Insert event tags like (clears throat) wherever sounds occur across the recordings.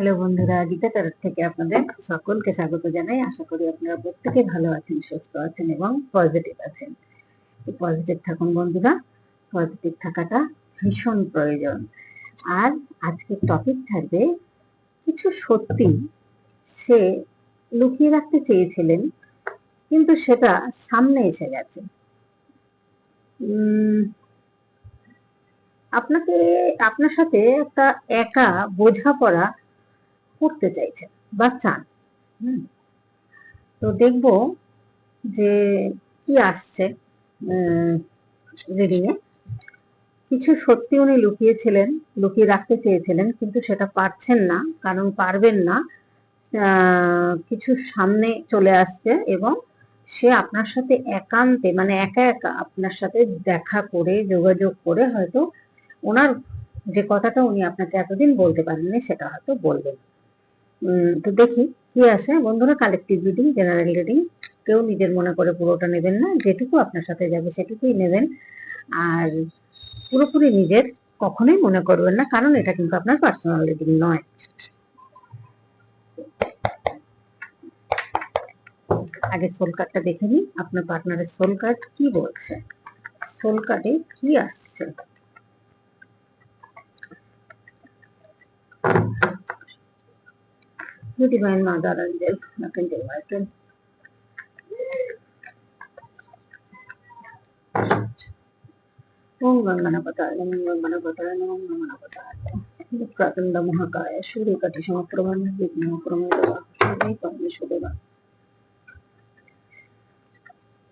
Hello বন্ধুরা, গীতা তরফ থেকে আপনাদের সকলকে স্বাগত জানাই। আশা করি আপনারা প্রত্যেকে ভালো আছেন, সুস্থ আছেন এবং পজিটিভ আছেন। পজিটিভ থাকুন বন্ধুরা পজিটিভ থাকাটা ভীষণ প্রয়োজন। আর আজকের টপিক থাকবে, কিছু সত্যি সে লুকিয়ে রাখতে চেয়েছিলেন, কিন্তু সেটা সামনে এসে গেছে। আপনাকে, আপনার সাথে একটা একা বোঝাপড়া করতে চাইছেন বা চান। তো দেখব যে কি আসছে রিডিং এ। কিছু সত্যি উনি লুকিয়েছিলেন, লুকিয়ে রাখতে চেয়েছিলেন, কিন্তু সেটা পারছেন না, কারণ পারবেন না। কিছু সামনে চলে আসছে এবং সে আপনার সাথে একান্তে মানে একা একা আপনার সাথে দেখা করে, যোগাযোগ করে হয়তো ওনার যে কথাটা উনি আপনাকে এতদিন বলতে পারেননি, সেটা হয়তো বলবেন। তো দেখি কি আসে। বন্ধুরা কালেকটিভ রিডিং জেনারেল রিডিং কেউ নিজের মনে করে পুরোটা নেবেন না, যেটুকু আপনার সাথে যাবে সেটুকুই নেবেন। আর পুরোপুরি নিজের কখনোই মনে করবেন না, কারণ এটা কিন্তু আপনার পার্সোনাল রিডিং নয়। আগে সোল কার্ডটা দেখে নিই। আপনার পার্টনারের সোল কার্ড কি বলছে? সোল কার্ডে কি আসছে? The Divine Mother Angel, Archangel Michael. ओम गंगणपताय नमः गंगणपताय नमः गंगणपताय प्रचंड महाकाय सूर्य कटी समप्रभन विघ्न प्रमेय श्री परमेश्वर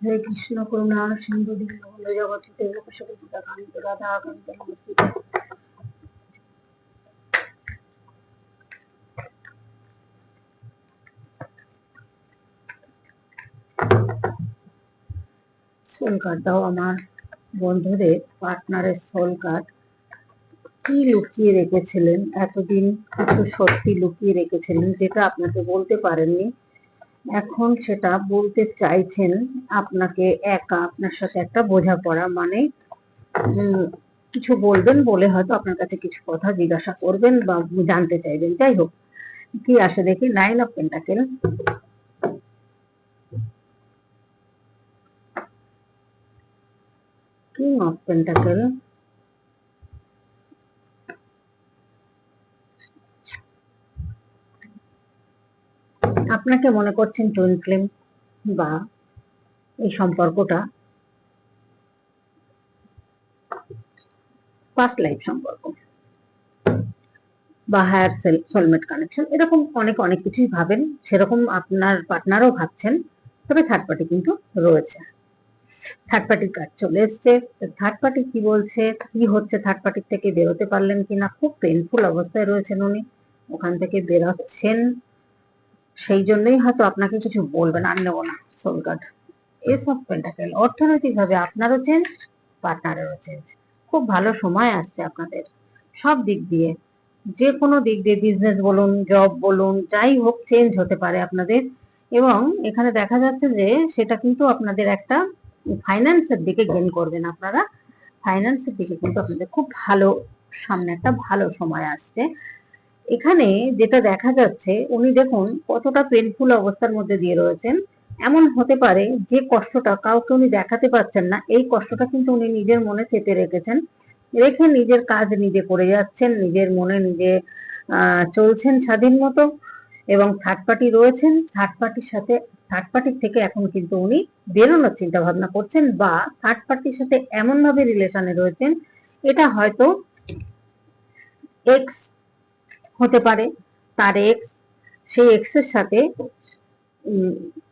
हरे कृष्ण करुणा सिंधु दीन जगत देव पशुपति कांत राधा कांत नमस्ते সোল কার্ড দাও আমার বন্ধুদের পার্টনারের সোল কার্ড কি লুকিয়ে রেখেছিলেন? এতদিন কিছু সত্যি লুকিয়ে রেখেছিলেন, যেটা আপনাকে বলতে পারেননি। এখন সেটা বলতে চাইছেন আপনাকে একা, আপনার সাথে একটা বোঝাপড়া মানে কিছু বলবেন বলে হয়তো আপনার কাছে কিছু কথা জিজ্ঞাসা করবেন বা জানতে চাইবেন। যাই হোক, কি আসে দেখি nine of pentacle king of pentacle আপনাকে মনে করছেন টুইন ফ্লেম বা এই সম্পর্কটা? ফার্স্ট লাইফ সম্পর্ক। বা হায়ার সোলমেট কানেকশন এরকম অনেক অনেক কিছুই ভাবেন, সেরকম আপনার পার্টনারও ভাবছেন, তবে থার্ড পার্টি কিন্তু রয়েছে। থার্ড পার্টির কাজ চলে এসছে। থার্ড পার্টি কি বলছে? কি হচ্ছে? থার্ড পার্টির থেকে বেরোতে পারলেন কিনা? খুব পেনফুল অবস্থায় রয়েছেন উনি। ওখান থেকে বেরোচ্ছেন। সেই জন্যই হয়তো আপনাকে কিছু বলবেন। আর নেব না সোল কার্ড এসব পেন্টাকেল অর্থনৈতিক ভাবে আপনারও চেঞ্জ পার্টনারেরও চেঞ্জ খুব ভালো সময় আসছে আপনাদের। সব দিক দিয়ে। যে কোনো দিক দিয়ে বিজনেস বলুন জব বলুন, যাই হোক চেঞ্জ হতে পারে আপনাদের। এবং এখানে দেখা যাচ্ছে যে সেটা কিন্তু আপনাদের একটা ফাইন্যান্সের দিকে গেন করবেন আপনারা। ফাইন্যান্সের দিকে কিন্তু আপনাদের খুব ভালো, সামনে একটা ভালো সময় আসছে। এখানে যেটা দেখা যাচ্ছে, উনি দেখুন কতটা পেনফুল অবস্থার মধ্যে দিয়ে রয়েছেন। এমন হতে পারে যে কষ্টটা কাউকে উনি দেখাতে পারছেন না, এই কষ্টটা কিন্তু উনি নিজের মনে চেপে রেখেছেন। রেখে নিজের কাজ নিজে করে যাচ্ছেন, নিজের মনে নিজে চলছেন স্বাধীন মতো এবং থার্ড পার্টি রয়েছেন। থার্ড পার্টির সাথে থার্ড পার্টির থেকে এখন কিন্তু উনি বেরোনোর চিন্তা ভাবনা করছেন বা থার্ড পার্টির সাথে এমন ভাবে রিলেশনে রয়েছেন, এটা হয়তো এক্স হতে পারে, তার এক্স সেই এক্সের সাথে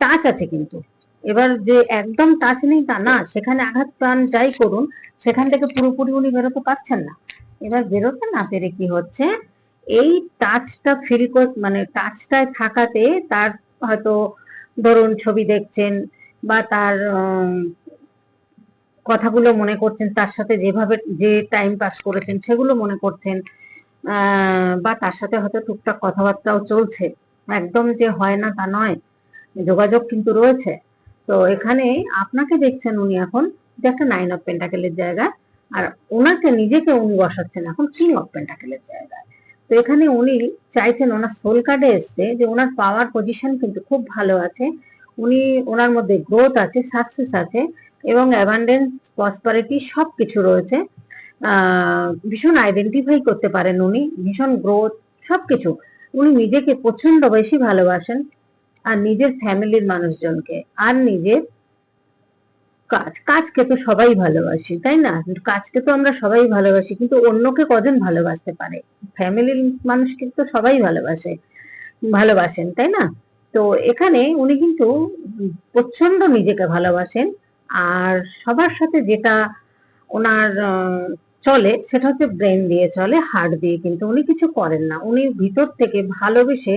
টাচ আছে কিন্তু। এবার যে একদম টাচ নেই তা না, সেখানে আঘাত প্রাণ যাই করুন, সেখান থেকে পুরোপুরি উনি বেরোতে পারছেন না। এবার বেরোতে না পেরে কি হচ্ছে, এই টাচটা ফিল মানে টাচটায় থাকাতে তার হয়তো ধরুন ছবি দেখছেন বা তার কথাগুলো মনে করছেন, তার সাথে যেভাবে, যে টাইম পাস করেছেন সেগুলো মনে করছেন বা তার সাথে হয়তো টুকটাক কথাবার্তাও চলছে। একদম যে হয় না তা নয়, যোগাযোগ কিন্তু রয়েছে। তো এখানে আপনাকে দেখছেন উনি এখন যে একটা নাইন অফ পেন্টাকেলের জায়গা, আর ওনাকে নিজেকে উনি বসাচ্ছেন এখন কিং অফ পেন্টাকেলের জায়গায়। তো এখানে উনি চাইছেন ওনার সোল কার্ডে এসছে যে ওনার পাওয়ার পজিশন কিন্তু খুব ভালো আছে। উনি ওনার মধ্যে গ্রোথ আছে সাকসেস আছে এবং অ্যাবান্ডেন্স প্রসপারিটি সব কিছু রয়েছে ভীষণ আইডেন্টিফাই করতে পারেন উনি, ভীষণ গ্রোথ সব কিছু উনি নিজেকে প্রচণ্ড বেশি ভালোবাসেন আর নিজের ফ্যামিলির মানুষজনকে আর নিজের কাজ, কাজকে তো সবাই ভালোবাসি, তাই না? কাজকে তো আমরা সবাই ভালোবাসি, কিন্তু অন্যকে কজন ভালোবাসতে পারে? ফ্যামিলির মানুষকে তো সবাই ভালোবাসে, ভালোবাসেন, তাই না? তো এখানে উনি কিন্তু প্রচণ্ড নিজেকে ভালোবাসেন, আর সবার সাথে যেটা ওনার চলে সেটা হচ্ছে ব্রেন দিয়ে চলে হার্ট দিয়ে, কিন্তু উনি কিছু করেন না। উনি ভিতর থেকে ভালোবেসে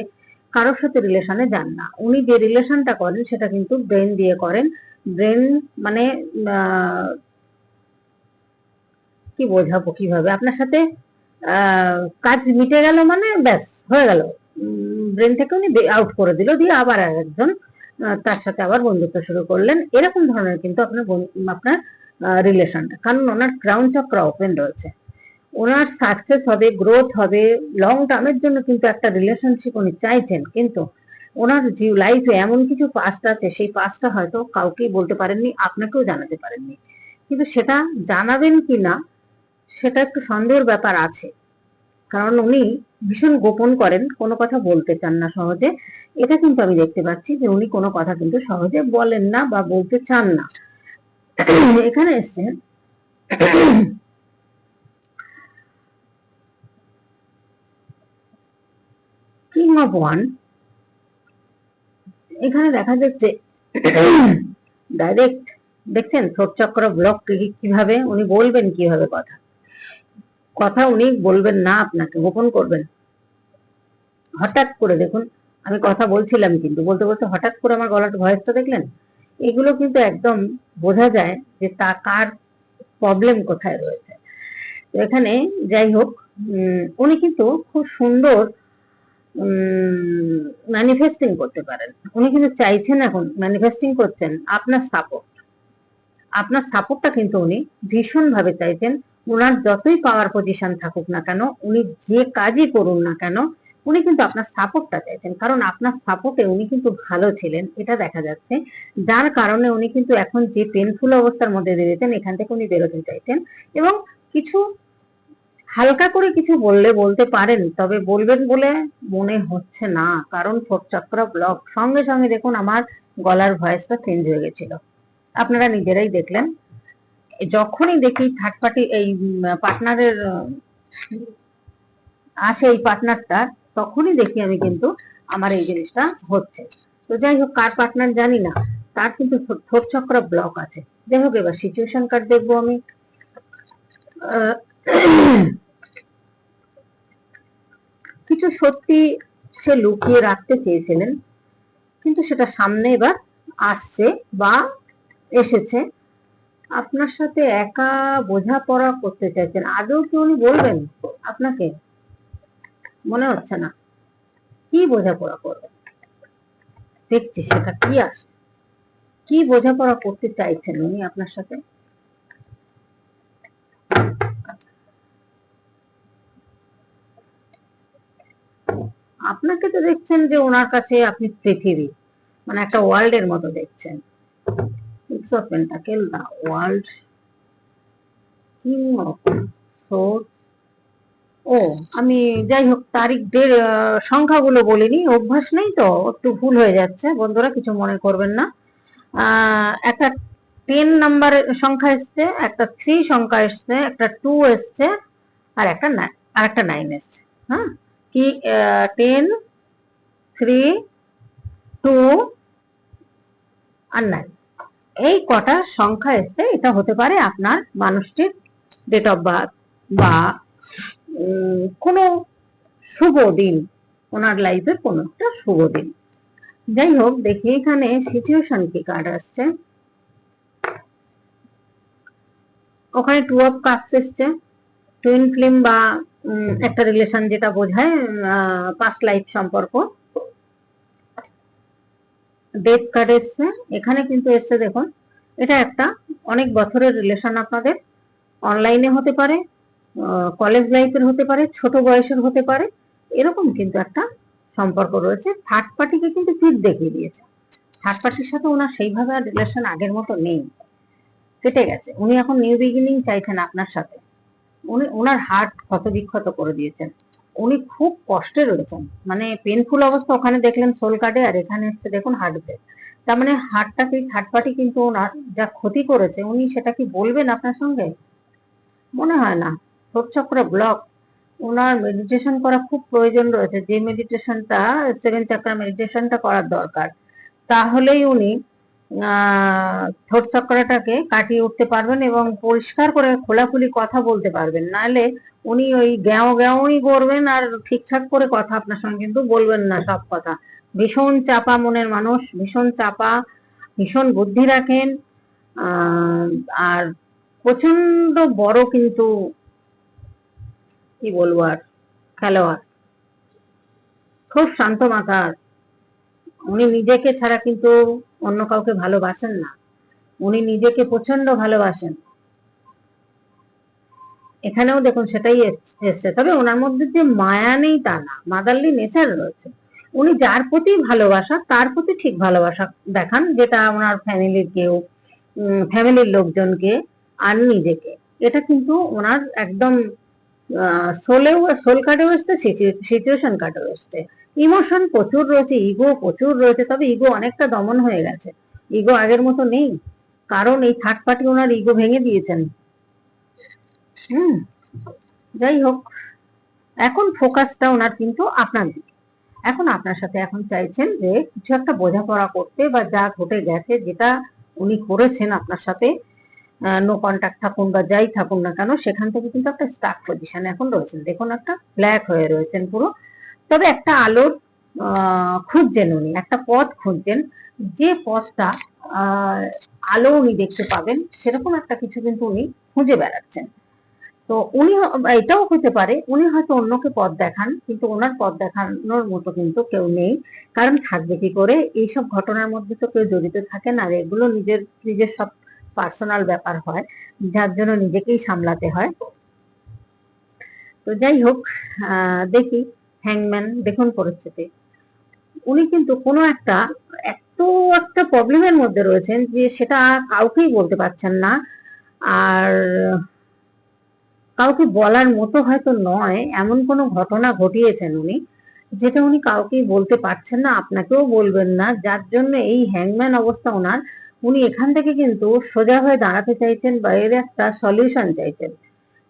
কারোর সাথে রিলেশনে যান না। উনি যে রিলেশনটা করেন সেটা কিন্তু ব্রেন দিয়ে করেন ব্রেন মানে কি বোঝাবো কীভাবে? আপনার সাথে কাজ মিটে গেল মানে ব্যাস, হয়ে গেল। ব্রেন থেকে উনি আউট করে দিল, দিয়ে আবার আর একজন তার সাথে আবার বন্ধুত্ব শুরু করলেন। এরকম ধরনের কিন্তু আপনার আপনার রিলেশনটা কারণ ওনার ক্রাউন চক্র ওপেন রয়েছে। ওনার সাকসেস হবে গ্রোথ হবে লং টার্মের জন্য কিন্তু একটা রিলেশনশিপ উনি চাইছেন। কিন্তু ওনার লাইফে এমন কিছু পাস্ট আছে, সেই পাস্টটা হয়তো কাউকেই বলতে পারেননি, আপনাকেও জানাতে পারেননি। কিন্তু সেটা জানাবেন কি না সেটা একটু সন্দেহের ব্যাপার আছে। কারণ উনি ভীষণ গোপন করেন, কোনো কথা বলতে চান না সহজে। এটা কিন্তু আমি দেখতে পাচ্ছি যে উনি কোনো কথা কিন্তু সহজে বলেন না বা বলতে চান না। এখানে এসছে কিং অফ ওয়ান এখানে দেখা যাচ্ছে ডাইরেক্ট দেখছেন থোট চক্র ব্লক কীভাবে? উনি বলবেন কীভাবে কথা? কথা উনি বলবেন না আপনাকে, গোপন করবেন। হঠাৎ করে দেখুন, আমি কথা বলছিলাম কিন্তু, বলতে বলতে হঠাৎ করে আমার গলার ভয়েসটা দেখলেন? এগুলো কিন্তু একদম বোঝা যায় যে তা কার প্রবলেম কোথায় রয়েছে। এখানে যাই হোক উনি কিন্তু খুব সুন্দর ম্যানিফেস্টিং করতে পারেন। উনি কিন্তু চাইছেন এখন ম্যানিফেস্টিং করছেন আপনার সাপোর্ট আপনার সাপোর্টটা কিন্তু উনি ভীষণ ভাবে চাইছেন। ওনার যতই পাওয়ার পজিশন থাকুক না কেন, উনি যে কাজই করুন না কেন, উনি কিন্তু আপনার সাপোর্টটা চাইছেন। কারণ আপনার সাপোর্টে উনি কিন্তু ভালো ছিলেন, এটা দেখা যাচ্ছে। যার কারণে উনি কিন্তু এখন যে পেনফুল অবস্থার মধ্যে দিয়েছেন, এখান থেকে উনি বেরোতে চাইছেন। এবং কিছু হালকা করে কিছু বললে বলতে পারেন, তবে বলবেন বলে মনে হচ্ছে না, কারণ চক্র ব্লক সঙ্গে সঙ্গে দেখুন আমার গলার ভয়েসটা চেঞ্জ হয়ে গেছিল। আপনারা নিজেরাই দেখলেন। যখনই দেখি থার্ড পার্টি এই পার্টনারের আসে এই পার্টনারটা তখনই দেখি আমি কিন্তু আমার এই জিনিসটা হচ্ছে। তো যাই হোক, কার পার্টনার জানি না, তার কিন্তু চক্র ব্লক আছে। যাই হোক, এবার সিচুয়েশন কার্ড দেখব আমি। কিছু সত্যি সে লুকিয়ে রাখতে চেয়েছিলেন, কিন্তু সেটা সামনে এবার আসছে বা এসেছে। আপনার সাথে একা বোঝাপড়া করতে চাইছেন, আদৌ কি উনি বলবেন আপনাকে? মনে হচ্ছে না। কি বোঝাপড়া করবেন? দেখছি সেটা কি আসে কি বোঝাপড়া করতে চাইছেন উনি আপনার সাথে? আপনাকে তো দেখছেন যে ওনার কাছে আপনি পৃথিবী মানে একটা ওয়ার্ল্ডের মতো দেখছেন। Six of pentacle the world king of ও, আমি যাই হোক তারিখ ডের সংখ্যাগুলো বলিনি, অভ্যাস নেই তো, একটু ভুল হয়ে যাচ্ছে, বন্ধুরা কিছু মনে করবেন না। একটা টেন নাম্বার সংখ্যা এসছে, একটা থ্রি সংখ্যা এসছে, একটা টু এসছে, আর একটা আর একটা নাইন এসছে হ্যাঁ? কি টেন থ্রি টু আর নাইন এই কটা সংখ্যা এসছে এটা হতে পারে আপনার মানুষটির ডেট অফ বার্থ বা কোনো শুভ দিন, ওনার লাইফের কোনো একটা শুভ দিন। যাই হোক, দেখি এখানে সিচুয়েশন কি কার্ড আসছে। ওখানে টু অফ কাপস এসছে। টুইন ফিল্ম বা একটা রিলেশন যেটা বোঝায় পাস্ট লাইফ সম্পর্ক। ডেথ কার্ড এসছে। এখানে কিন্তু এসছে দেখুন এটা একটা অনেক বছরের রিলেশন আপনাদের। অনলাইনে হতে পারে কলেজ লাইফের হতে পারে ছোট বয়সের হতে পারে। এরকম কিন্তু একটা সম্পর্ক রয়েছে। থার্ড পার্টিকে কিন্তু ফিট দেখিয়ে দিয়েছে। থার্ড পার্টির সাথে ওনার সেইভাবে আর রিলেশন আগের মতো নেই। কেটে গেছে। উনি এখন নিউ বিগিনিং চাইছেন আপনার সাথে। উনি ওনার হার্ট ক্ষত বিক্ষত করে দিয়েছেন। উনি খুব কষ্টে রয়েছেন। মানে পেনফুল অবস্থা ওখানে দেখলেন সোল কার্ডে আর এখানে এসছে দেখুন হার্টতে তার মানে হার্টটাকে থার্ড পার্টি কিন্তু ওনার যা ক্ষতি করেছে, উনি সেটা কি বলবেন আপনার সঙ্গে? মনে হয় না। চক্র ব্লক ওনার মেডিটেশন করা খুব প্রয়োজন রয়েছে। যে মেডিটেশনটা সেভেন চাকরা মেডিটেশনটা করার দরকার। তাহলেই উনি ঠোঁট চক্রটাকে কাটিয়ে উঠতে পারবেন এবং পরিষ্কার করে খোলাখুলি কথা বলতে পারবেন। নাহলে উনি ওই গ্যাও গ্যাওই করবেন আর ঠিকঠাক করে কথা আপনার সঙ্গে কিন্তু বলবেন না সব কথা। ভীষণ চাপা মনের মানুষ, ভীষণ চাপা, ভীষণ বুদ্ধি রাখেন আর প্রচণ্ড বড় কিন্তু কি বলব আর, খেলোয়াড়। খুব শান্ত মাথার। উনি নিজেকে ছাড়া কিন্তু অন্য কাউকে ভালোবাসেন না। উনি নিজেকে প্রচণ্ড ভালোবাসেন। এখানেও দেখুন সেটাই এস- এসছে। তবে ওনার মধ্যে যে মায়া নেই তা না, মাদারলি নেচার রয়েছে। উনি যার প্রতি ভালোবাসা, তার প্রতি ঠিক ভালোবাসা দেখান, যেটা ওনার ফ্যামিলির কেউ ফ্যামিলির লোকজনকে আর নিজেকে। এটা কিন্তু ওনার একদম সোলেও সোল কার্ডেও এসছে সিচুয়েশন কার্ডেও এসছে। ইমোশন প্রচুর রয়েছে ইগো প্রচুর রয়েছে, তবে ইগো অনেকটা দমন হয়ে গেছে। ইগো আগের মতো নেই। কারণ এই থার্ড পার্টি ওনার ইগো ভেঙে দিয়েছেন। হুম, যাই হোক। এখন ফোকাসটা ওনার কিন্তু আপনার দিকে। এখন আপনার সাথে এখন চাইছেন যে কিছু একটা বোঝাপড়া করতে বা যা ঘটে গেছে, যেটা উনি করেছেন আপনার সাথে নো কন্ট্যাক্ট থাকুন বা যাই থাকুন না কেন, সেখান থেকে কিন্তু একটা স্টাক পজিশন এখন রয়েছেন। দেখুন, একটা ব্ল্যাক হয়ে রয়েছেন পুরো। তবে একটা আলোর খুঁজছেন উনি, একটা পথ খুঁজছেন। যে পথটা আলো উনি দেখতে পাবেন, সেরকম একটা কিছু কিন্তু উনি খুঁজে বেড়াচ্ছেন। তো উনি এটাও হতে পারে, উনি হয়তো অন্যকে পথ দেখান, কিন্তু ওনার পথ দেখানোর মতো কিন্তু কেউ নেই। কারণ থাকবে কি করে? এইসব ঘটনার মধ্যে তো কেউ জড়িত থাকে না এগুলো নিজের নিজের সব পার্সোনাল ব্যাপার হয়, যার জন্য নিজেকেই সামলাতে হয়। তো যাই হোক দেখি হ্যাংম্যান দেখুন পরিস্থিতি। উনি কিন্তু কোনো একটা, এত একটা প্রবলেমের মধ্যে রয়েছেন যে সেটা কাউকেই বলতে পারছেন না। আর কাউকে বলার মতো হয়তো নয়, এমন কোনো ঘটনা ঘটিয়েছেন উনি, যেটা উনি কাউকেই বলতে পারছেন না, আপনাকেও বলবেন না। যার জন্য এই হ্যাংম্যান অবস্থা ওনার উনি এখান থেকে কিন্তু সোজা হয়ে দাঁড়াতে চাইছেন বা এর একটা সলিউশন চাইছেন।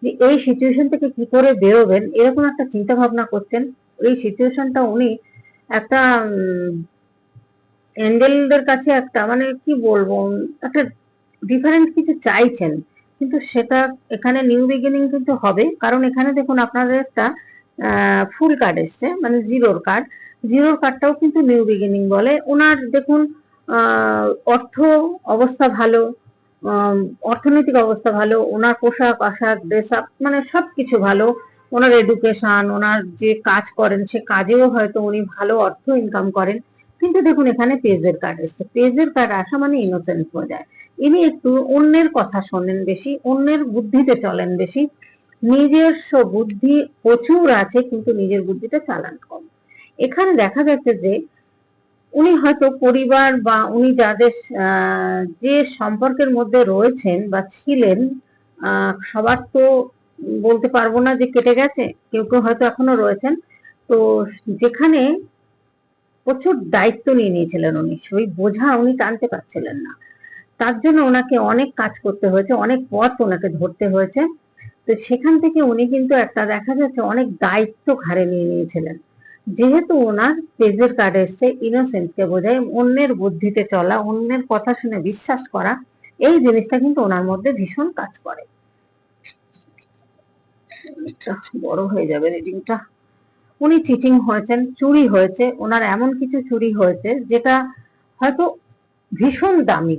যে এই সিচুয়েশন থেকে কি করে বেরোবেন, এরকম একটা চিন্তা ভাবনা করছেন। এই সিচুয়েশনটা উনি একটা এঞ্জেলদের কাছে একটা মানে কি বলব, একটা ডিফারেন্ট কিছু চাইছেন। কিন্তু সেটা এখানে নিউ বিগিনিং কিন্তু হবে। কারণ এখানে দেখুন আপনাদের একটা ফুল কার্ড এসছে মানে জিরোর কার্ড জিরোর কার্ডটাও কিন্তু নিউ বিগিনিং বলে। ওনার দেখুন অর্থ অবস্থা ভালো অর্থনৈতিক অবস্থা ভালো, ওনার পোশাক, আশাক ড্রেস আপ মানে সবকিছু ভালো, ওনার এডুকেশন ওনার যে কাজ করেন, সে কাজেও হয়তো উনি ভালো অর্থ ইনকাম করেন। কিন্তু দেখুন, এখানে পেজের কার্ড এসছে। পেজের কার্ড আসা মানে ইনোসেন্স বোঝায় ইনি একটু অন্যের কথা শোনেন বেশি, অন্যের বুদ্ধিতে চলেন বেশি। নিজস্ব বুদ্ধি প্রচুর আছে, কিন্তু নিজের বুদ্ধিটা চালান কম। এখানে দেখা যাচ্ছে যে উনি হয়তো পরিবার বা উনি যাদের যে সম্পর্কের মধ্যে রয়েছেন বা ছিলেন সবার তো বলতে পারব না যে কেটে গেছে, কেউ কেউ হয়তো এখনও রয়েছেন। তো যেখানে প্রচুর দায়িত্ব নিয়ে নিয়েছিলেন উনি, সেই বোঝা উনি টানতে পারছিলেন না। তার জন্য ওনাকে অনেক কাজ করতে হয়েছে, অনেক পথ ওনাকে ধরতে হয়েছে। তো সেখান থেকে উনি কিন্তু একটা দেখা যাচ্ছে অনেক দায়িত্ব ঘাড়ে নিয়ে নিয়েছিলেন। যেহেতু ওনার পেজের কার্ড এসছে ইনোসেন্সকে বোঝায়, অন্যের বুদ্ধিতে চলা, অন্যের কথা শুনে বিশ্বাস করা, এই জিনিসটা কিন্তু ওনার মধ্যে ভীষণ কাজ করে। বড় হয়ে যাবে রিডিংটা উনি চিটিং হয়েছেন, চুরি হয়েছে, ওনার এমন কিছু চুরি হয়েছে, যেটা হয়তো ভীষণ দামি।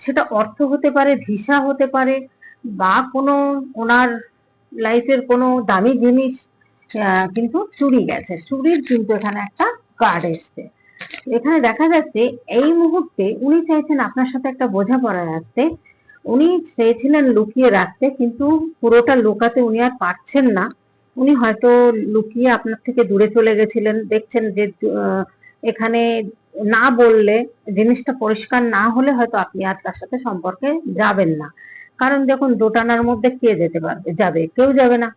সেটা অর্থ হতে পারে, ভিসা হতে পারে, বা কোনো ওনার লাইফের কোনো দামি জিনিস কিন্তু চুরি গেছে। চুরির কিন্তু এখানে একটা কার্ড এসছে। এখানে দেখা যাচ্ছে এই মুহূর্তে উনি চাইছেন আপনার সাথে একটা বোঝাপড়ায় আসতে উনি চেয়েছিলেন লুকিয়ে রাখতে, কিন্তু পুরোটা লুকাতে উনি আর পারছেন না। উনি হয়তো লুকিয়ে আপনার থেকে দূরে চলে গেছিলেন, দেখছেন যে এখানে না বললে, জিনিসটা পরিষ্কার না হলে হয়তো আপনি আর তার সাথে সম্পর্কে যাবেন না। কারণ দেখুন, দোটানার মধ্যে কে যেতে পারবে? যাবে, কেউ যাবে না।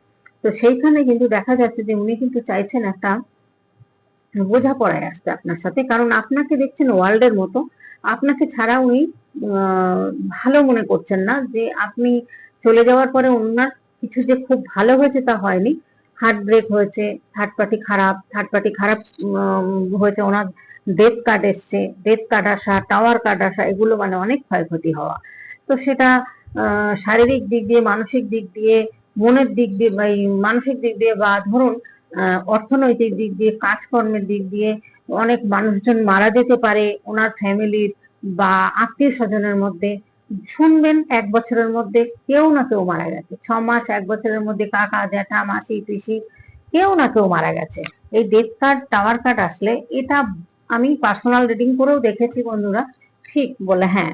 তো সেইখানে কিন্তু দেখা যাচ্ছে যে উনি কিন্তু চাইছেন একটা বোঝাপড়ায় আসতে আপনার সাথে। কারণ আপনাকে দেখছেন ওয়ার্ল্ডের মতো। আপনাকে ছাড়া উনি ভালো মনে করছেন না যে আপনি চলে যাওয়ার পরে ওনার কিছু যে খুব ভালো হয়েছে তা হয়নি। হার্ট ব্রেক হয়েছে থার্ড পার্টি খারাপ থার্ড পার্টি খারাপ হয়েছে, ওনার ডেথ কার্ড এসছে। ডেথ কার্ড আসা টাওয়ার কার্ড আসা, এগুলো মানে অনেক ক্ষয়ক্ষতি হওয়া। তো সেটা শারীরিক দিক দিয়ে, মানসিক দিক দিয়ে মনের দিক দিয়ে বা মানসিক দিক দিয়ে বা ধরুন অর্থনৈতিক দিক দিয়ে, কাজকর্মের দিক দিয়ে অনেক মানুষজন মারা যেতে পারে ওনার ফ্যামিলির বা আত্মীয় স্বজনের মধ্যে। শুনবেন এক বছরের মধ্যে কেউ না কেউ মারা গেছে। ছ মাস, এক বছরের মধ্যে কাকা, জ্যাঠা, মাসি, পিসি কেউ না কেউ মারা গেছে। এই ডেথ কার্ড টাওয়ার কার্ড আসলে এটা আমি পার্সোনাল রিডিং করেও দেখেছি বন্ধুরা, ঠিক বলে হ্যাঁ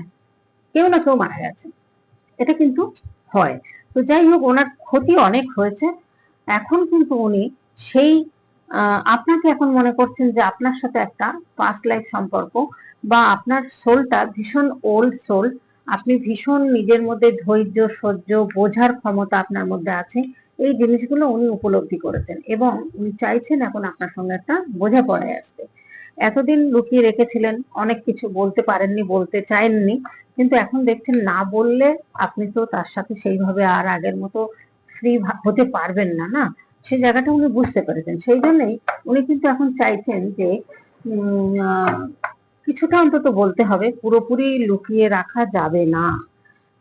কেউ না কেউ মারা গেছে। এটা কিন্তু হয়। তো যাই হোক ওনার ক্ষতি অনেক হয়েছে। এখন কিন্তু উনি সেই আপনাকে এখন মনে করছেন যে আপনার সাথে একটা পাস্ট লাইফ সম্পর্ক বা আপনার সোলটা ভীষণ ওল্ড সোল আপনি ভীষণ নিজের মধ্যে ধৈর্য, সহ্য, বোঝার ক্ষমতা আপনার মধ্যে আছে, এই জিনিসগুলো উনি উপলব্ধি করেছেন এবং উনি চাইছেন এখন আপনার সঙ্গে একটা বোঝাপড়ায় আসতে। এতদিন লুকিয়ে রেখেছিলেন, অনেক কিছু বলতে পারেননি, বলতে চাইননি কিন্তু এখন দেখছেন না বললে আপনি তো তার সাথে সেইভাবে আর আগের মতো ফ্রি হতে পারবেন না না? সেই জায়গাটা উনি বুঝতে পেরেছেন। সেই জন্যই উনি কিন্তু এখন চাইছেন যে কিছুটা অন্তত বলতে হবে, পুরোপুরি লুকিয়ে রাখা যাবে না।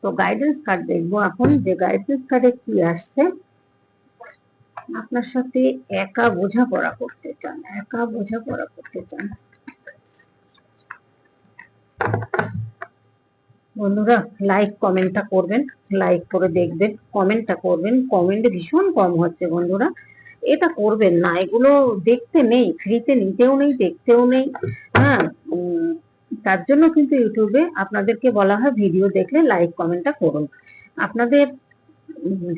তো গাইডেন্স কার্ড দেখব এখন যে গাইডেন্স কার্ডে কি আসছে। আপনার সাথে একা বোঝাপড়া করতে চান, একা বোঝাপড়া করতে চান। বন্ধুরা লাইক কমেন্টটা করবেন লাইক করে দেখবেন কমেন্টটা করবেন কমেন্ট ভীষণ কম হচ্ছে বন্ধুরা। এটা করবেন না, এগুলো দেখতে নেই ফ্রিতে নিতেও নেই, দেখতেও নেই হ্যাঁ? তার জন্য কিন্তু ইউটিউবে আপনাদেরকে বলা হয় ভিডিও দেখলে লাইক কমেন্টটা করুন। আপনাদের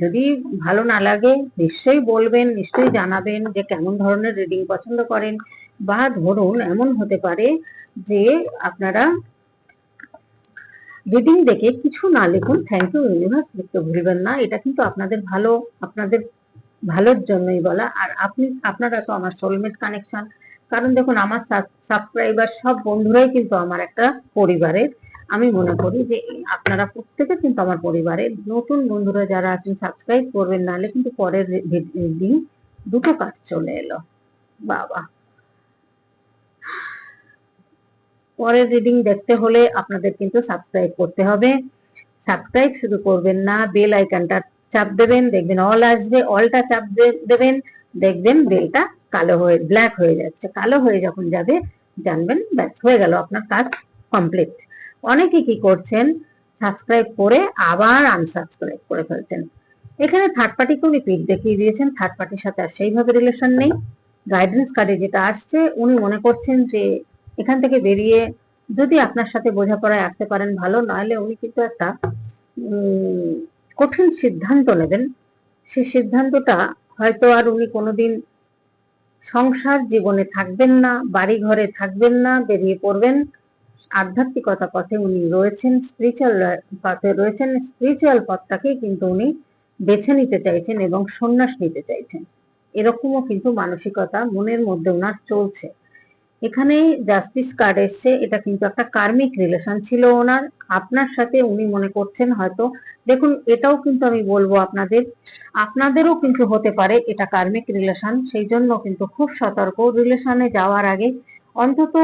যদি ভালো না লাগে, নিশ্চয়ই বলবেন, নিশ্চয়ই জানাবেন যে কেমন ধরনের রিডিং পছন্দ করেন। বা ধরুন, এমন হতে পারে যে আপনারা রিডিং দেখে কিছু না লিখুন থ্যাংক ইউ ইউনিভার্স লিখতে ভুলবেন না। এটা কিন্তু আপনাদের ভালো, আপনাদের ভালোর জন্যই বলা। আর আপনি, আপনারা তো আমার সোলমেট কানেকশন কারণ দেখুন, আমার সাবস্ক্রাইবার সব বন্ধুরাই কিন্তু আমার একটা পরিবারের। আমি মনে করি যে আপনারা প্রত্যেকে কিন্তু আমার পরিবারের। নতুন বন্ধুরা যারা আছেন সাবস্ক্রাইব করবেন, নাহলে কিন্তু পরের দিন দুটো কাজ চলে এলো। বাবা। পরের রিডিং দেখতে হলে আপনাদের কিন্তু সাবস্ক্রাইব করতে হবে। সাবস্ক্রাইব শুধু করবেন না বেল আইকনটা চাপ দেবেন, দেখবেন অল আসবে অলটা চাপ দেবেন, দেখবেন বেলটা কালো হয়ে ব্ল্যাক হয়ে যাচ্ছে। কালো হয়ে যখন যাবে, জানবেন, ব্যাস, হয়ে গেল আপনার কাজ কমপ্লিট অনেকে কি করছেন সাবস্ক্রাইব করে আবার আনসাবস্ক্রাইব করে ফেলছেন। এখানে থার্ড পার্টিকে উনি পিঠ দেখিয়ে দিয়েছেন থার্ড পার্টির সাথে আর সেইভাবে রিলেশন নেই। গাইডেন্স কার্ডে যেটা আসছে, উনি মনে করছেন যে এখান থেকে বেরিয়ে যদি আপনার সাথে বোঝাপড়ায় আসতে পারেন, ভালো। নাহলে উনি কিন্তু একটা কঠিন সিদ্ধান্ত নেবেন। সে সিদ্ধান্তটা হয়তো আর উনি কোনোদিন সংসার জীবনে থাকবেন না বাড়ি ঘরে থাকবেন না, বেরিয়ে পড়বেন। আধ্যাত্মিকতা পথে উনি রয়েছেন স্পিরিচুয়াল পথে রয়েছেন। স্পিরিচুয়াল পথটাকেই কিন্তু উনি বেছে নিতে চাইছেন এবং সন্ন্যাস নিতে চাইছেন। এরকমও কিন্তু মানসিকতা মনের মধ্যে ওনার চলছে। এখানে জাস্টিস কার্ড এসছে, এটা কিন্তু একটা কার্মিক রিলেশন ছিল ওনার। আপনার সাথে উনি মনে করছেন হয়তো, দেখুন, এটাও কিন্তু আমি বলব আপনাদের, আপনাদেরও কিন্তু হতে পারে এটা কার্মিক রিলেশন সেই জন্য কিন্তু খুব সতর্ক। রিলেশনে যাওয়ার আগে অন্তত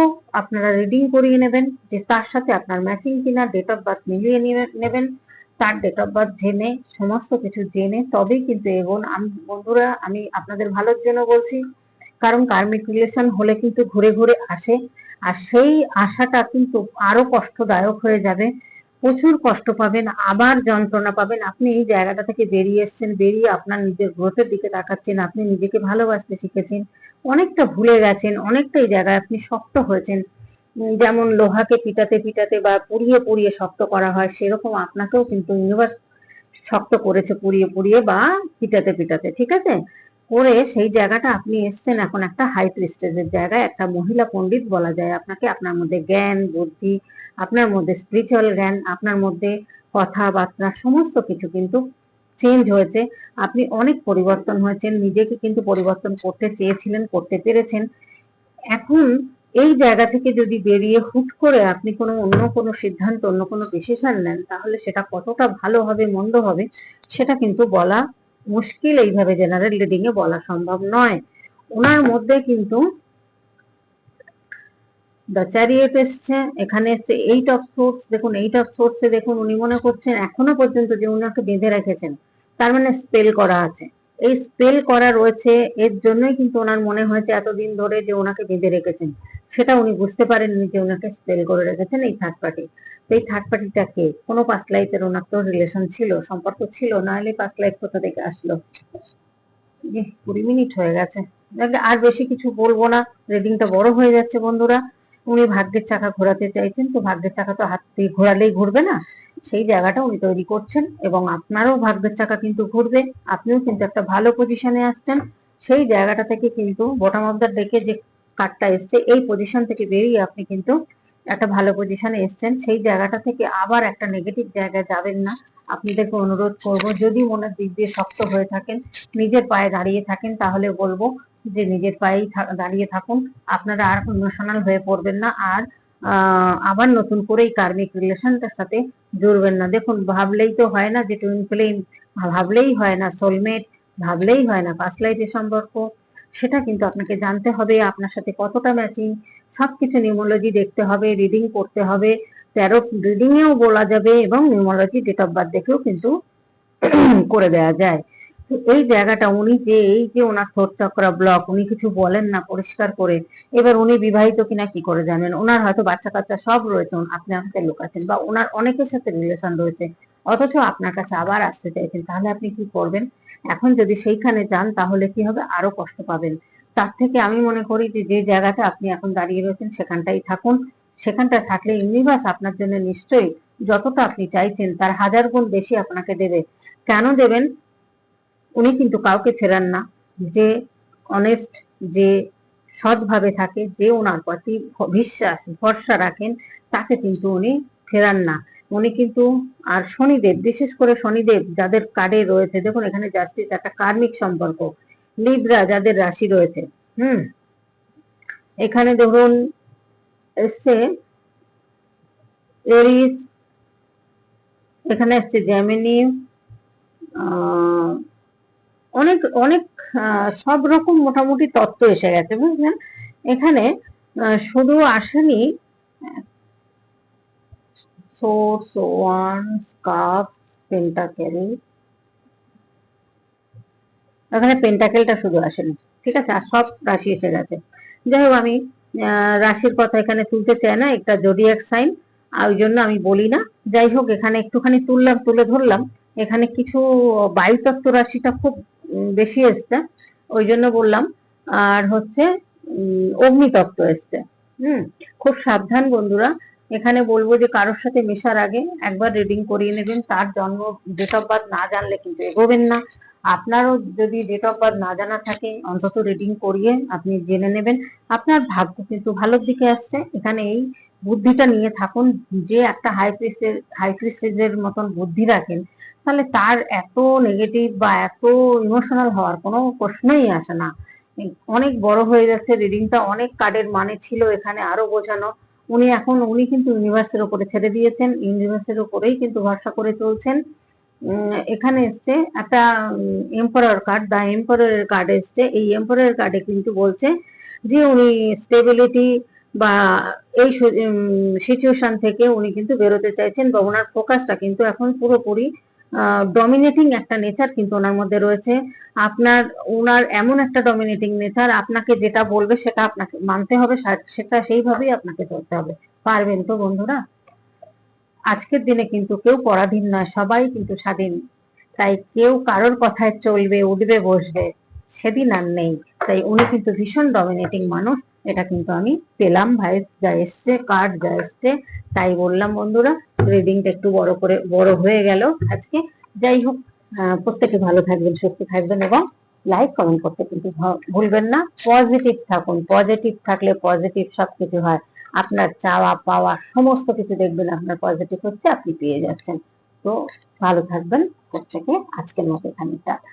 আপনারা রিডিং করিয়ে নেবেন, যে তার সাথে আপনার ম্যাচিং কিনা ডেট অফ বার্থ মিলিয়ে নেবেন, তার ডেট অফ বার্থ জেনে, সমস্ত কিছু জেনে, তবেই কিন্তু এগোন আমি, বন্ধুরা, আমি আপনাদের ভালোর জন্য বলছি কারণ কার্মিক রিলেশন হলে কিন্তু ঘুরে ঘুরে আসে। আর সেই আশাটা কিন্তু আরও কষ্টদায়ক হয়ে যাবে। প্রচুর কষ্ট পাবেন, আবার যন্ত্রণা পাবেন। আপনি এই জায়গাটা থেকে বেরিয়ে এসেছেন, বেরিয়ে আপনার নিজের গ্রোথের দিকে তাকাচ্ছেন, আপনি নিজেকে ভালোবাসতে শিখেছেন। অনেকটা ভুলে গেছেন, অনেকটা এই জায়গায় আপনি শক্ত হয়েছেন। যেমন লোহাকে পিটাতে পিটাতে বা পুড়িয়ে পুড়িয়ে শক্ত করা হয়, সেরকম আপনাকেও কিন্তু ইউনিভার্স শক্ত করেছে পুড়িয়ে পুড়িয়ে বা পিটাতে পিটাতে, ঠিক আছে? করে সেই জায়গাটা আপনি এসছেন এখন একটা হাই প্রেস্টেজের জায়গায়, একটা মহিলা পণ্ডিত বলা যায় আপনাকে। আপনার মধ্যে জ্ঞান, বুদ্ধি, আপনার মধ্যে স্পিরিচুয়াল জ্ঞান, আপনার মধ্যে কথাবার্তা, সমস্ত কিছু কিন্তু চেঞ্জ হয়েছে। আপনি অনেক পরিবর্তন হয়েছেন, নিজেকে কিন্তু পরিবর্তন করতে চেয়েছিলেন, করতে পেরেছেন। এখন এই জায়গা থেকে যদি বেরিয়ে হুট করে আপনি কোনো অন্য কোনো সিদ্ধান্ত, অন্য কোনো ডিসিশন নেন, তাহলে সেটা কতটা ভালো হবে, মন্দ হবে, সেটা কিন্তু বলা মুশকিল এইভাবে জেনারেল রিডিং এ বলা সম্ভব নয়। ওনার মধ্যে কিন্তু দ্য এসছে, এখানে এসছে এইট অফ সোর্স দেখুন এইট অফ সোর্সে দেখুন উনি মনে করছেন এখনও পর্যন্ত যে উনাকে বেঁধে রেখেছেন, তার মানে স্পেল করা আছে। এই স্পেল করা রয়েছে, এর জন্যই কিন্তু ওনার মনে হয়েছে এতদিন ধরে যে ওনাকে বেঁধে রেখেছেন। সেটা উনি বুঝতে পারেননি যে ওনাকে স্পেল করে রেখেছেন এই থার্ড পার্টি তো এই থার্ড পার্টিটা কে? কোনো পাস্ট লাইফের ওনার তো রিলেশন ছিল, সম্পর্ক ছিল, না হলে পাস্ট লাইফ কোথা থেকে আসলো? কুড়ি মিনিট হয়ে গেছে। আর বেশি কিছু বলব না। রিডিংটা বড় হয়ে যাচ্ছে বন্ধুরা। উনি ভাগ্যের চাকা ঘোরাতে চাইছেন, তো ভাগ্যের চাকা তো হাত দিয়ে ঘোরালেই ঘুরবে না। সেই জায়গাটা উনি তৈরি করছেন এবং আপনারও ভাগ্যের চাকা কিন্তু ঘুরবে। আপনিও কিন্তু একটা ভালো পজিশনে আসছেন। সেই জায়গাটা থেকে কিন্তু বটম অফ দ্য ডেকে যে কার্ডটা এসছে, এই পজিশন থেকে বেরিয়ে আপনি কিন্তু একটা ভালো পজিশনে এসছেন। সেই জায়গাটা থেকে আবার একটা নেগেটিভ জায়গায় যাবেন না। আপনাদেরকে অনুরোধ করব, যদি মনের দিক দিয়ে শক্ত হয়ে থাকেন, নিজের পায়ে দাঁড়িয়ে থাকেন, তাহলে বলব যে নিজের পায়েই দাঁড়িয়ে থাকুন। আপনারা আর ইমোশনাল হয়ে পড়বেন না। আর আবার নতুন করে এই কার্মিক রিলেশনটার সাথে জুড়বেন না। দেখুন, ভাবলেই তো হয় না যে টুইন ফ্লেম ভাবলেই হয় না সোলমেট ভাবলেই হয় না পাস্ট লাইফের সম্পর্ক। সেটা কিন্তু আপনাকে জানতে হবে, আপনার সাথে কতটা ম্যাচিং সবকিছু নিউমোলজি দেখতে হবে রিডিং করতে হবে তেরো রিডিং এও বলা যাবে এবং নিউমোলজি ডেট অফ বার্থ দেখেও কিন্তু (clears throat) করে দেওয়া যায়। এই জায়গাটা উনি যে, এই যে ওনার থোট চক্রা ব্লক উনি কিছু বলেন না, পরিষ্কার করে, এবার উনি বিবাহিত কিনা কি করে জানেন? ওনার হয়তো বাচ্চা কাচ্চা সব রয়েছে, আপনি আমাকে লুকাচ্ছেন বা ওনার অনেকের সাথে রিলেশন রয়েছে, অথচ আপনার কাছে আবার আসতে চাইছেন, তাহলে আপনি কি করবেন? এখন যদি সেইখানে যান, তাহলে কি হবে? আরও কষ্ট পাবেন। তার থেকে আমি মনে করি যে যে জায়গাটা আপনি এখন দাঁড়িয়ে রয়েছেন, সেখানটাই থাকুন। সেখানটা থাকলে ইউনিভার্স আপনার জন্য নিশ্চয়ই যতটা আপনি চাইছেন, তার হাজার গুণ বেশি আপনাকে দেবে। কেন দেবেন? উনি কিন্তু কাউকে ফেরান না। যে অনেস্ট যে সৎভাবে থাকে, যে ওনার প্রতি বিশ্বাস, ভরসা রাখেন, তাকে কিন্তু উনি ফেরান না। উনি কিন্তু আর শনিদেব বিশেষ করে শনিদেব যাদের কার্ডে রয়েছে দেখুন এখানে জাস্টিস একটা কার্মিক সম্পর্ক লিব্রা যাদের রাশি রয়েছে হুম? এখানে ধরুন এসছে এরিস এখানে এসছে জেমিনি আহ, অনেক অনেক সব রকম মোটামুটি তত্ত্ব এসে গেছে বুঝলেন? এখানে শুধু আসেনি সোর্স ওয়ান স্কাফ পেন্টাকেল এখানে পেন্টাকেলটা শুধু আসেনি, ঠিক আছে? আর সব রাশি এসে গেছে। যাই হোক, আমি রাশির কথা এখানে তুলতে চাই না, একটা জোডিয়াক সাইন আর ওই জন্য আমি বলি না। যাই হোক, এখানে একটুখানি তুললাম, তুলে ধরলাম। এখানে কিছু বায়ুতত্ত্ব রাশিটা খুব বেশি এসছে, ওই জন্য বললাম। আর হচ্ছে অগ্নিতত্ত্ব এসছে, হুম? খুব সাবধান বন্ধুরা। এখানে বলব যে কারোর সাথে মেশার আগে একবার রিডিং করিয়ে নেবেন। তার জন্ম ডেট অফ বার্থ না জানলে কিন্তু এগোবেন না। আপনারও যদি ডেট অফ বার্থ না জানা থাকে, অন্তত রিডিং করিয়ে আপনি জেনে নেবেন। আপনার ভাগ্য কিন্তু ভালোর দিকে আসছে। এখানে এই বুদ্ধিটা নিয়ে থাকুন। যে একটা হাই প্রেসের হাই প্রেসেজের মতন বুদ্ধি রাখেন, তাহলে তার এত নেগেটিভ বা এত ইমোশনাল হওয়ার কোনো প্রশ্নই আসে না। অনেক বড় হয়ে যাচ্ছে। রিডিংটা অনেক কার্ডের মানে ছিল। এখানে আরও বোঝানো। উনি এখন, উনি কিন্তু ইউনিভার্সের উপরে ছেড়ে দিয়েছেন ইউনিভার্সের উপরেই কিন্তু ভরসা করে চলছেন। এখানে এসছে একটা এম্পারার কার্ড দা এম্পারারের কার্ড এসছে। এই এম্পারারের কার্ডে কিন্তু বলছে যে উনি স্টেবিলিটি বা এই সিচুয়েশন থেকে উনি কিন্তু বেরোতে চাইছেন বা ওনার ফোকাসটা কিন্তু এখন পুরোপুরি ডমিনেটিং একটা নেচার কিন্তু ওনার মধ্যে রয়েছে। আপনার ওনার এমন একটা ডমিনেটিং নেচার আপনাকে যেটা বলবে সেটা আপনাকে মানতে হবে সেটা সেইভাবেই আপনাকে চলতে হবে। পারবেন তো বন্ধুরা? আজকের দিনে কিন্তু কেউ পরাধীন নয়, সবাই কিন্তু স্বাধীন। তাই কেউ কারোর কথায় চলবে, উঠবে, বসবে, সেদিন আর নেই। তাই উনি কিন্তু ভীষণ ডমিনেটিং মানুষ। এটা কিন্তু আমি পেলাম ভাইস যা এসছে কার্ড যা এসছে, তাই বললাম বন্ধুরা রিডিংটা একটু বড় করে, বড় হয়ে গেল আজকে। যাই হোক প্রত্যেকে ভালো থাকবেন, সুস্থ থাকবেন এবং লাইক কমেন্ট করতে কিন্তু ভুলবেন না। পজিটিভ থাকুন পজিটিভ থাকলে পজিটিভ সবকিছু হয়। আপনার চাওয়া, পাওয়া, সমস্ত কিছু দেখবেন আপনার পজিটিভ হচ্ছে, আপনি পেয়ে যাচ্ছেন। তো ভালো থাকবেন, প্রত্যেকে আজকের মতো এখানে টাটা